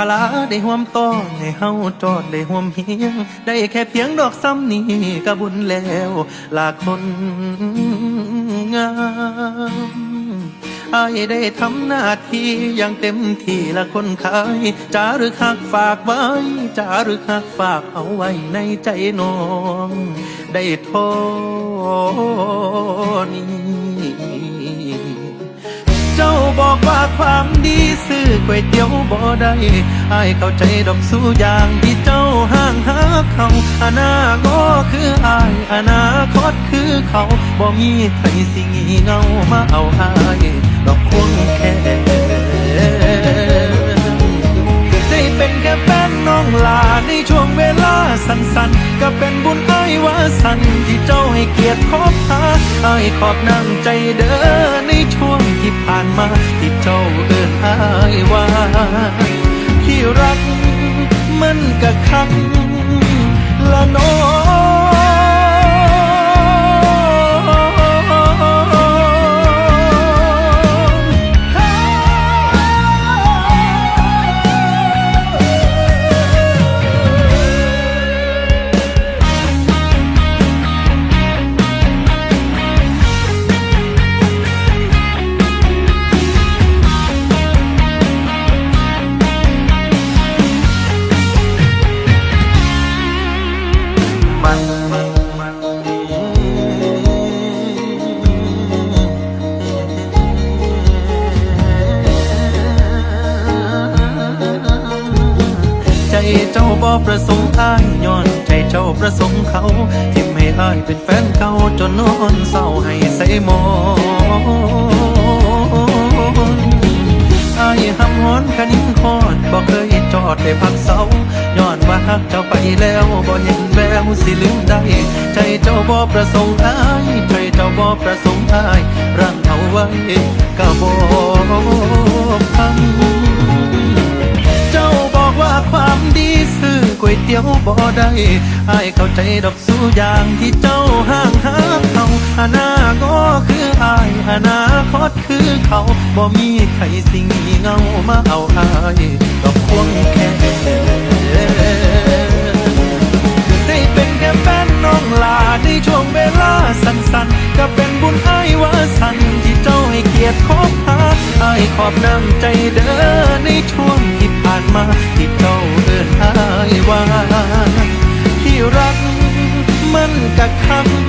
าลาได้ห่วมต้อนให้เฮาจอดได้ห่วมเฮียง ได้แค่เพียงดอกซ้ำนี้ก็บุญแล้วลาคนงามไอายได้ทำหน้าที่อย่างเต็มที่ละคนขายจารึกหักฝากไว้จารึกหักฝากเอาไว้ในใจน้อง ได้โทนี้ เจ้าบอกว่าความดีซื้อก๋วยเตี๋ยวบ่ได้อายเข้าใจดอกสู้อย่างที่เจ้าห่างหาเขาอนาโก็คืออายอนาคตคือเขาบ่มีใครสิงีเงามาเอาอายดอกควงแค่ได้เป็นแค่แฟนน้องลาในช่วงเวลาสั้นๆ ก็เป็นบุญ ว่าสันที่เจ้าให้เกียรติคบหาไอ้ขอบนั่งใจเด้อในช่วงที่ผ่านมาที่เจ้าเอินอายว่าที่รักมันกะคักละน้อง บ่ประสงค์อ้ายย้อนใจเจ้าประสงค์เขาที่ไม่อ้ายเป็นแฟนเก่าจนนอนเศร้าให้ใส่มอนอายหำหอนคณิ้งคอดบ่เคยจอดได้พักเสาย้อนว่าหักเจ้าไปแล้วบ่เห็นแววสิลืมได้ใจเจ้าบ่ประสงค์อายใจเจ้าบ่ประสงค์อายรังเอาไว้ก็บ่ ยเตี๋ยวบ่ได้อายเข้าใจดอกสู้อย่างที่เจ้าห่างหาเขาอนาก็คืออายอนาคตคือเขาบ่มีใครสิ่งเงามาเอาอายดอกควงแค่ได้เป็นแค่แฟนน้องลาในช่วงเวลาสั้นๆ ก็เป็นบุญไอ้ายวาสันที่เจ้าให้เกียรติคบหาไอ้ายขอบน้ำใจเด้อในช่วงที่ ผ่านมาที่เจ้าเอินอายว่าที่รักมันกะคำ